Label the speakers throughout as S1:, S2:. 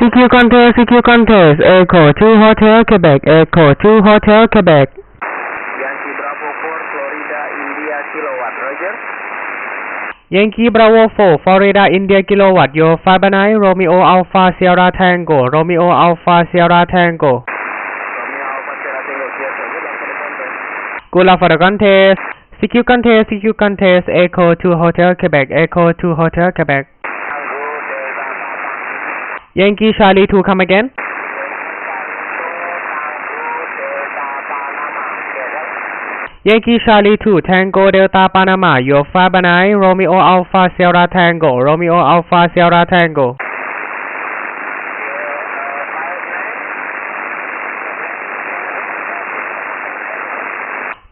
S1: CQ contest, CQ contest, Echo 2 Hotel Quebec, Echo 2 Hotel Quebec. Yankee
S2: Bravo 4, Florida, India, kilowatt, Roger.
S1: Yankee Bravo 4, Florida India Kilowatt, your 9, Romeo Alpha Sierra Tango, Romeo Alpha Sierra Tango. Romeo
S2: Alpha Sierra Tango, clear for
S1: good luck for the contest. CQ contest, CQ contest, Echo 2 Hotel Quebec, Echo 2 Hotel Quebec. Yankee Charlie 2 come again. Yankee Charlie 2 Tango Delta Panama, your fiber 9, Romeo Alpha Sierra Tango, Romeo Alpha Sierra Tango.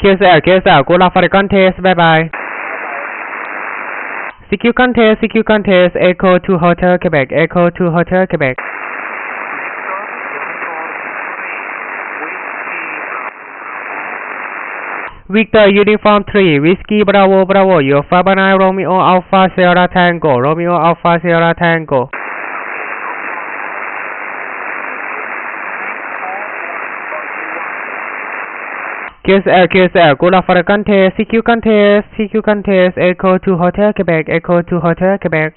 S1: QSL, QSL, good luck for the contest, bye bye. CQ contest, CQ contest, Echo 2 Hotel Quebec, Echo 2 Hotel Quebec. Victor Uniform 3, Whiskey Bravo Bravo, your 9, Romeo Alpha Sierra Tango, Romeo Alpha Sierra Tango. QSL, QSL, good luck for the contest, CQ contest, CQ contest, Echo 2 Hotel Quebec, Echo 2 Hotel Quebec.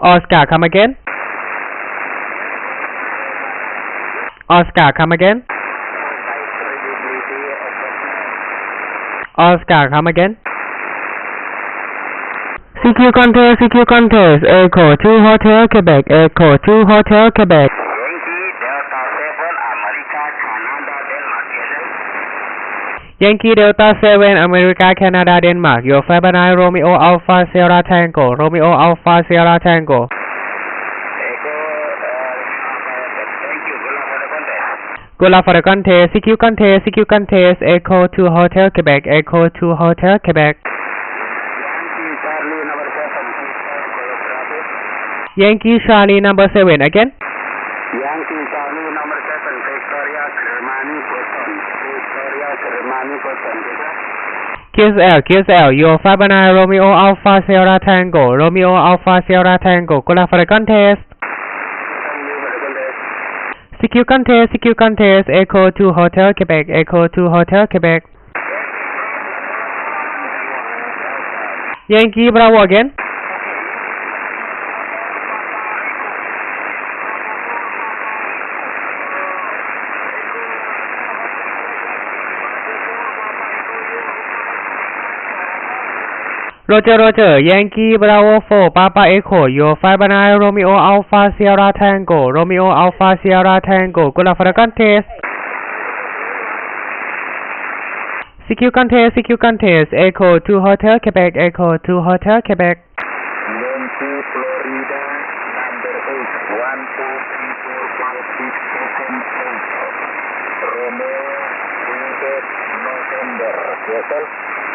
S1: Oscar, come again. Oscar, come again. Oscar, come again. CQ contest, CQ contest, Echo 2 Hotel Quebec, Echo 2 Hotel Quebec.
S2: Yankee, Delta 7, America, Canada, Denmark.
S1: Yankee Delta 7, America, Canada, Denmark. Your fiber 9, Romeo Alpha Sierra Tango, Romeo Alpha Sierra Tango. Good luck for the contest. CQ contest, CQ contest, Echo 2 Hotel Quebec, Echo 2 Hotel Quebec.
S2: Yankee, Charlie, number 7, please start choreography.
S1: Yankee Charlie number 7, again. QSL, QSL, your Fabana, Romeo Alpha Sierra Tango, Romeo Alpha Sierra Tango. Cola for the contest. Contest. CQ contest, CQ contest, Echo to Hotel Quebec, Echo to Hotel Quebec. Yankee Bravo again. Roger, Roger, Yankee Bravo 4, Papa Echo, your 59 Romeo Alpha Sierra Tango, Romeo Alpha Sierra Tango. Good luck for the contest. CQ contest, CQ contest, Echo 2 Hotel Quebec, Echo 2 Hotel Quebec.
S2: Yankee, Florida, number 8, 1, 2, 3, 4, 5, 6, 7, 8. Romeo, Quebec, November. Yes, sir.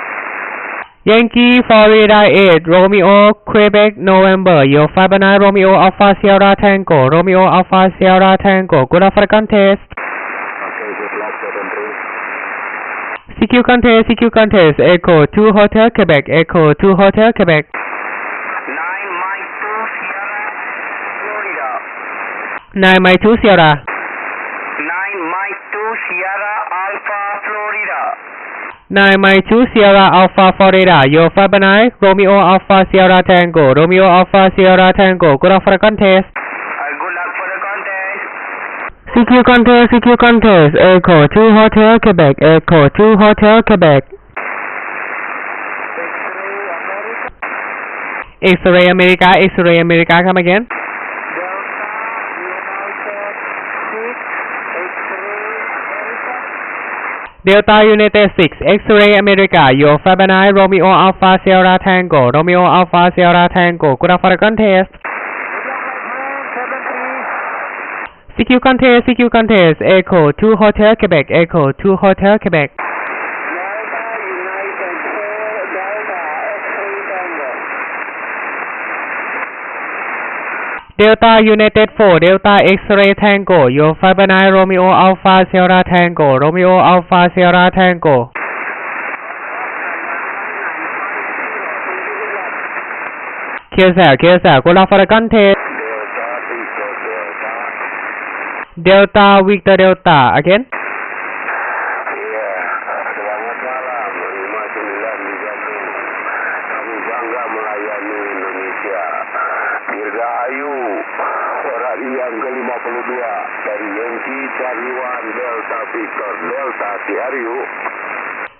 S1: Yankee Florida 8, Romeo Quebec November, your 59 Romeo Alpha Sierra Tango, Romeo Alpha Sierra Tango. Good for contest. Okay. CQ contest, CQ contest, Echo 2 Hotel Quebec, Echo 2 Hotel Quebec. 9
S2: Mike 2 Sierra, Florida.
S1: 9 Mike 2 Sierra. 9 Mike 2 Sierra Alpha Florida, your 59 Romeo Alpha Sierra Tango, Romeo Alpha Sierra Tango. Good luck for the contest. Uh,
S2: good luck for the contest.
S1: CQ contest, CQ contest, Echo 2 Hotel Quebec, Echo 2 Hotel Quebec. X-ray America, X-ray America, come again. Delta United 6, X-ray America, your 59 Romeo Alpha Sierra Tango, Romeo Alpha Sierra Tango. Good the contest. CQ contest, CQ contest, Echo 2 Hotel Quebec, Echo 2 Hotel Quebec. เดลต้ายูไนเต็ดโฟเดลต้าเอ็กซ์เรย์แทงโกโยฟาบานายโรมิโออัลฟาเซียราแทงโกโรมิโออัลฟาเซียราแทงโกเคสแสเคสแสกุลาฟาร์กันเทเดลต้าวิกตอร์เดลต้า again
S3: อ yang ke-52 dari Yankee Charlie One Delta Victor Delta Siaryu.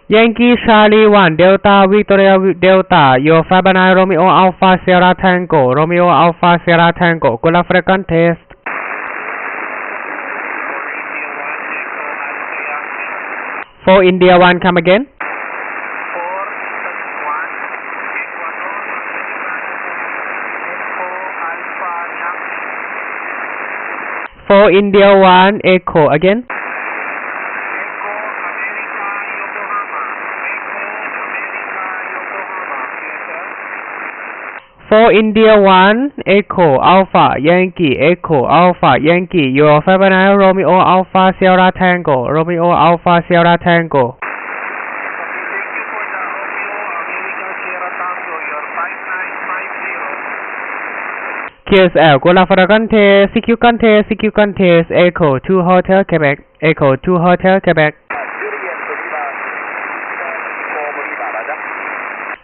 S1: Yankee Charlie 1 Delta Victoria Delta Your Fabana Romeo Alpha Sierra Tango Romeo Alpha Sierra Tango Golf Falcon Test For India 1 come again For India 1 Echo. Again? For India 1 Echo. Alpha Yankee Echo. Alpha Yankee. Your Fabana Romeo Alpha Sierra Tango. Romeo Alpha Sierra Tango Golf Falcon Test CQ Contest CQ Contest Echo 2 Hotel Quebec. Echo 2 Hotel Quebec.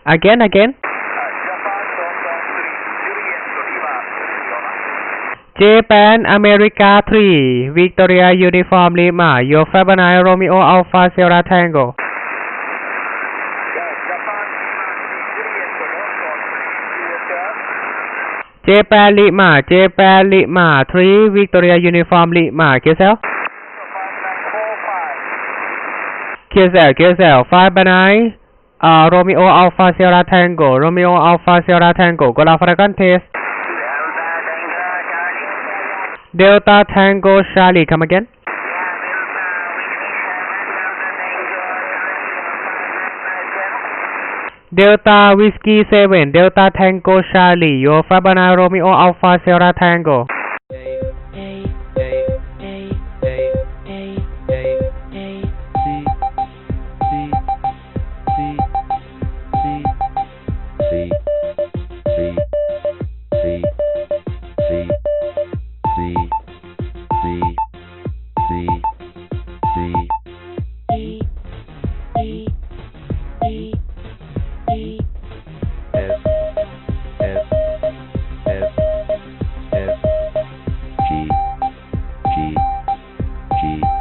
S1: Again again. Japan America 3 Victoria Uniform Lima. Your Fabana Romeo Alpha Sierra Tango J8 Lima, J8 Lima, 3 Victoria Uniform Lima, QSL. QSL, QSL, 5 by 9. Uh, Romeo Alpha Sierra Tango, Romeo Alpha Sierra Tango, go la fragan test. Delta Tango Charlie, come again. เดลต้าวิสกี้เซเว่นเดลต้าแทงโกชาลีโยฟาบานาโรมิโออัลฟาเซราแทงโก you